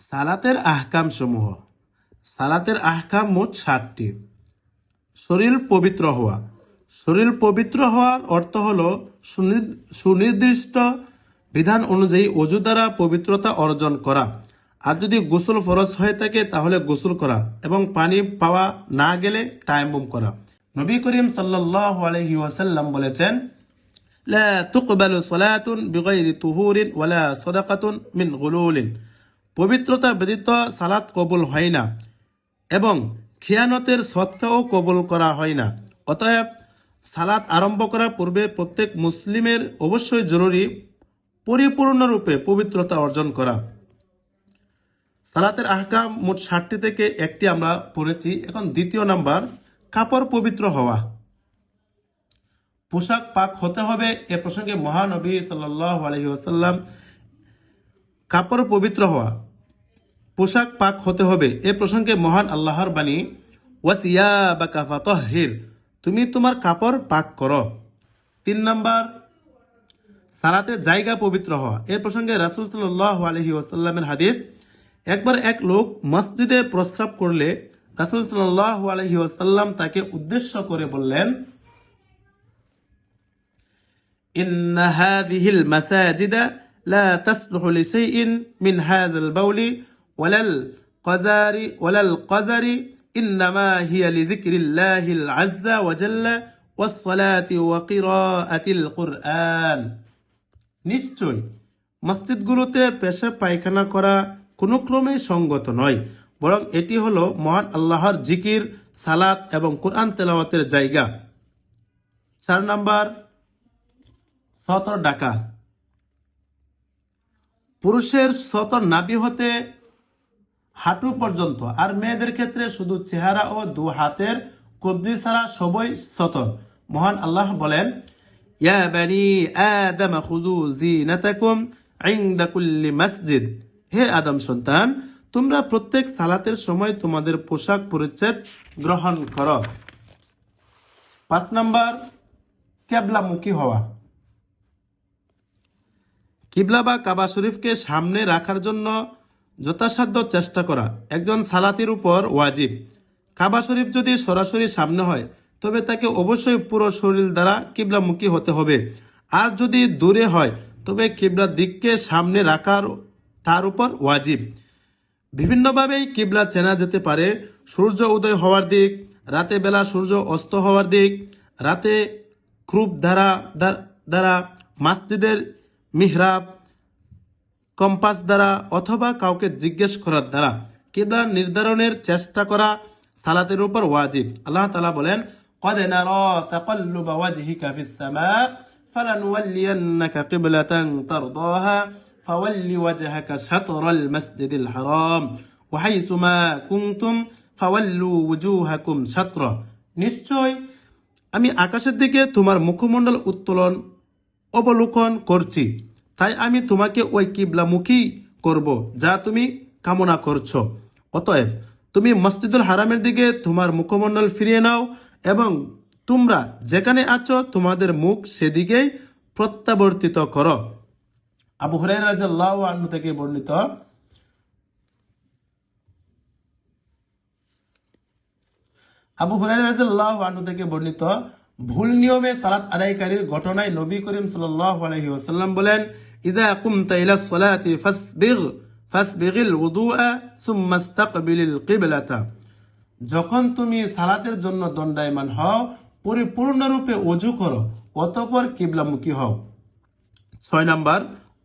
সালাতের আহকাম সমূহ সালাতের আহকাম মোট ষাটটি শরীর পবিত্র হওয়া শরীর পবিত্র হওয়ার অর্থ হল সুনি- সুনির্দিষ্ট বিধান অনুযায়ী অজু দ্বারা পবিত্রতা অর্জন করা আর যদি গোসল ফরজ হয়ে থাকে তাহলে গোসল করা এবং পানি পাওয়া না গেলে তায়াম্মুম করা নবী করিম সাল্লাল্লাহু আলাইহি ওয়াসাল্লাম বলেছেন لا تقبل صلاة بغير طهور ولا صدقة من غلول পবিত্রতা ব্যতীত সালাত কবুল হয় না এবং খিয়ানতের সৎকাও কবুল করা হয় না। অতএব সালাত আরম্ভ করার পূর্বে প্রত্যেক মুসলিমের অবশ্যই জরুরি পরিপূর্ণরূপে পবিত্রতা অর্জন করা। সালাতের আহকাম মোট ষাটটি থেকে একটি আমরা পড়েছি। এখন দ্বিতীয় নাম্বার, কাপড় পবিত্র হওয়া। পোশাক পাক হতে হবে এ প্রসঙ্গে মহানবী সাল্লাহ আলহি কাপড় পবিত্র হওয়া। পোশাক পাক হতে হবে। এ প্রসঙ্গে মহান আল্লাহর বাণী ওয়াসিয়া বা কাফাত হির তুমি তোমার কাপড় পাক করো। তিন নম্বর, সালাতে জায়গা পবিত্র হওয়া। এ প্রসঙ্গে রাসুল সাল্লাহ আলহি ওসাল্লামের হাদিস, একবার এক লোক মসজিদে প্রস্রাব করলে রাসুল সাল্লাহ আলহি ওসাল্লাম তাকে উদ্দেশ্য করে বললেন ইন্নাহাদিহিল মাসাজিদা লা তাসলুহু লিশাইইন মিন হাযাল বাউলি কজারি কজারি নিশ্চয় মসজিদগুলোতে পেশা পায়খানা করা কোনো সঙ্গত নয়, বরং এটি হলো মহান আল্লাহর জিকির, সালাত এবং কোরআন তেলাওয়াতের জায়গা। চার নাম্বার, সতর ডাকা। পুরুষের সতর নাবি হতে হাঁটু পর্যন্ত। আর মেয়েদের ক্ষেত্রে শুধু চেহারা ও দু হাতের কবজি ছাড়া সবই সতর মহান আল্লাহ বলেন, ইয়া বানি আদম জিনাতাকুম হে আদম সন্তান, তোমরা প্রত্যেক সালাতের সময় তোমাদের পোশাক পরিচ্ছেদ গ্রহণ করো। পাঁচ নাম্বার, কেবলামুখী হওয়া। কিবলা বা কাবা শরীফকে সামনে রাখার জন্য যথাসাধ্য চেষ্টা করা। একজন সালাতির উপর ওয়াজিব। কাবা শরীফ যদি সরাসরি সামনে হয়, তবে তাকে অবশ্যই পুরো শরীর দ্বারা কিবলামুখী হতে হবে। আর যদি দূরে হয়, তবে কিবলার দিককে সামনে রাখার তার উপর ওয়াজিব। বিভিন্নভাবেই কিবলা চেনা যেতে পারে। সূর্য উদয় হওয়ার দিক, রাতে বেলা সূর্য অস্ত হওয়ার দিক, রাতে ক্রুপ দ্বারা দ্বারা মসজিদের মিহরাব কম্পাস দ্বারা অথবা কাউকে জিজ্ঞেস করার দ্বারা কিবলা নির্ধারণের চেষ্টা করা সালাতের উপর ওয়াজিব আল্লাহ তাআলা বলেন قد نرى تقلب وجهك في السماء فلنولينك قبلة ترضاها فول وجهك شطر المسجد الحرام وحيثما كنتم فولوا وجوهكم شطره নিশ্চয় আমি আকাশের দিকে তোমার মুখমণ্ডল উত্তোলন অবলোকন করছি তাই আমি তোমাকে ওই কিবলামুখী করব, যা তুমি কামনা করছ। অতএব তুমি মসজিদুল হারামের দিকে তোমার মুখমণ্ডল ফিরিয়ে নাও এবং তোমরা যেখানে আছো তোমাদের মুখ সেদিকেই প্রত্যাবর্তিত করো। আবু রাদিয়াল্লাহু আনহু থেকে বর্ণিত, আবু হুরাইরা রাদিয়াল্লাহু আনহু থেকে বর্ণিত ভুল নিয়মে সালাত আদায়কারীর ঘটনায় নবী করিম ওয়াসাল্লাম বলেন কিবলাতা। যখন তুমি সালাতের জন্য দণ্ডায়মান হও, পরিপূর্ণরূপে অজু করো, অতঃপর কিবলামুখী হও। ছয় নাম্বার,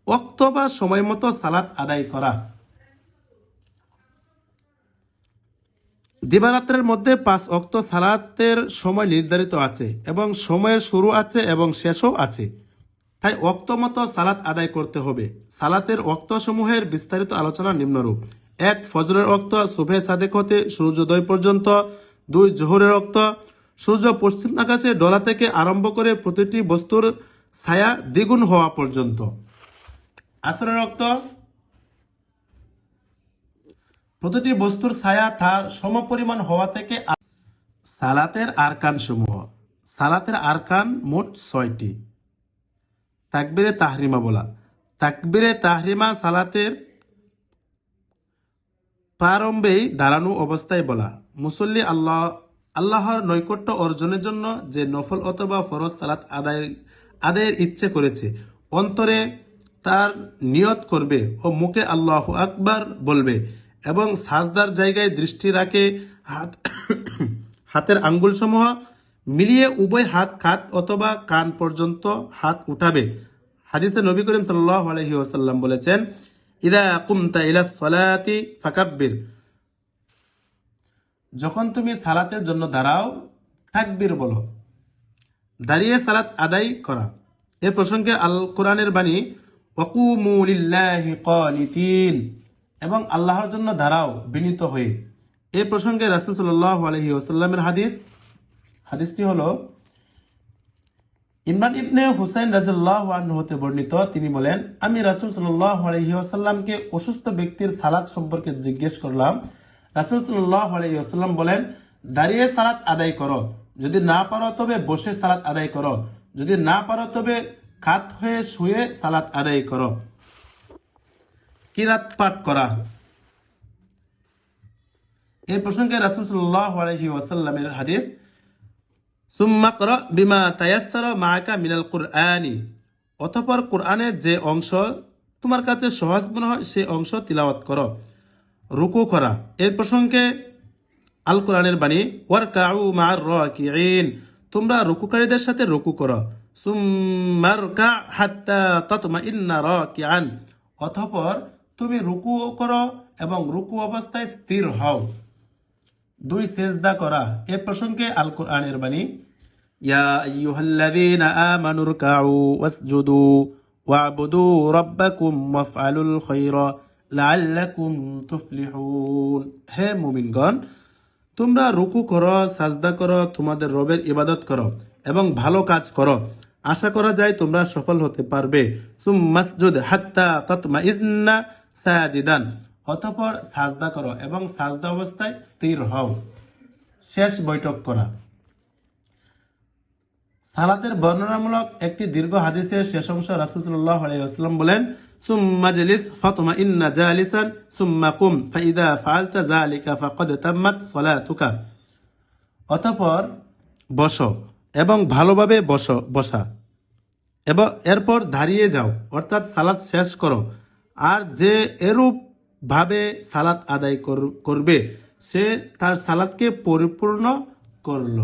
ওক্ত বা সময় মতো সালাত আদায় করা। দিবারাত্রের মধ্যে পাঁচ অক্ত সালাতের সময় নির্ধারিত আছে এবং সময়ের শুরু আছে এবং শেষও আছে। তাই অক্ত মতো সালাত আদায় করতে হবে। সালাতের অক্ত সমূহের বিস্তারিত আলোচনা নিম্নরূপ। এক, ফজরের অক্ত শুভে সাদেক হতে সূর্যোদয় পর্যন্ত। দুই, জোহরের অক্ত সূর্য পশ্চিম আকাশে ডলা থেকে আরম্ভ করে প্রতিটি বস্তুর ছায়া দ্বিগুণ হওয়া পর্যন্ত। আসরের অক্ত প্রতিটি বস্তুর ছায়া তার সমপরিমাণ হওয়া থেকে সালাতের আরকান সমূহ সালাতের আরকান মোট ছয়টি। তাকবিরে তাহরিমা বলা। তাকবিরে তাহরিমা সালাতের প্রারম্ভেই দাঁড়ানো অবস্থায় বলা। মুসল্লি আল্লাহ আল্লাহর নৈকট্য অর্জনের জন্য যে নফল অথবা ফরজ সালাত আদায় আদায়ের ইচ্ছে করেছে, অন্তরে তার নিয়ত করবে ও মুখে আল্লাহ আকবার বলবে। এবং সাজদার জায়গায় দৃষ্টি রাখে হাত, হাতের আঙ্গুলসমূহ, মিলিয়ে উভয় হাত খাত অথবা কান পর্যন্ত হাত উঠাবে। হাদিসে নবী করিম আলাইহি ওয়াসাল্লাম বলেছেন, ইদা কুমতা ইলা সলাতি ফাকাব্বির। যখন তুমি সালাতের জন্য দাঁড়াও, তাকবীর বলো। দাঁড়িয়ে সালাত আদায় করা। এ প্রসঙ্গে আল কোরআনের বাণী, ওয়াকুমু লিল্লাহি কানিতিন এবং আল্লাহর জন্য দাঁড়াও বিনীত হয়ে। এ প্রসঙ্গে রাসূল ওয়াসাল্লামের হাদিস, হাদিসটি হলো, ইমরান ইবনে হুসাইন রাজিল্লাহ হতে বর্ণিত। তিনি বলেন, আমি রাসুল সাল্লাহ অসুস্থ ব্যক্তির সালাদ সম্পর্কে জিজ্ঞেস করলাম। রাসুল সাল্লাহ বলেন, দাঁড়িয়ে সালাত আদায় করো। যদি না পারো তবে বসে সালাত আদায় করো। যদি না পারো তবে খাত হয়ে শুয়ে সালাত আদায় করো। কিরাত পাঠ করা। এই প্রসঙ্গে রাসুল সাল্লাহ ওয়াসাল্লামের হাদিস, সুম্মা কর বিমা মিনাল কুরআনি কোরআনের যে অংশ তোমার কাছে সহজ মনে হয় অংশ তিলাওয়াত করো, রুকু করা। এর প্রসঙ্গে আল কোরআনের বাণী ওয়ার কাউ মার রাকিঈন তোমরা রুকুকারীদের সাথে রুকু করো। সুম্মার কা হাত্তা তাতমা ইন্না রাকিআন অতঃপর তুমি রুকু করো এবং রুকু অবস্থায় স্থির হও। দুই সেজদা করা। এ প্রসঙ্গে আল কোরআনের বাণী, ইয়া আইয়ুহাল্লাযীনা ওয়াসজুদু ওয়া'বুদু রাব্বাকুম ওয়াফআলুল খায়রা লাআল্লাকুম তুফলিহুন। হে মুমিনগণ, তোমরা রুকু করো, সাজদা করো, তোমাদের রবের ইবাদত করো এবং ভালো কাজ করো। আশা করা যায় তোমরা সফল হতে পারবে। সুম্মাসজুদ হাত্তা তাতমাইজনা সাজিদান, অতঃপর সাজদা করো এবং সাজদা অবস্থায় স্থির হও। শেষ বৈঠক করা। সালাতের বর্ণনামূলক একটি দীর্ঘ হাদিসের শেষ অংশ রাসুল্লাহ বলেন, সুম্মা ইন্না জালিসান, সুম্মা কুম, ফাইদা ফালতা জালিকা ফাকদ তাম্মাত সলাতুকা। অতঃপর বসো এবং ভালোভাবে বসো, বসা। এবং, এরপর দাঁড়িয়ে যাও, অর্থাৎ সালাত শেষ করো। আর যে এরূপ ভাবে সালাত আদায় কর- করবে সে তার সালাদকে পরিপূর্ণ করল।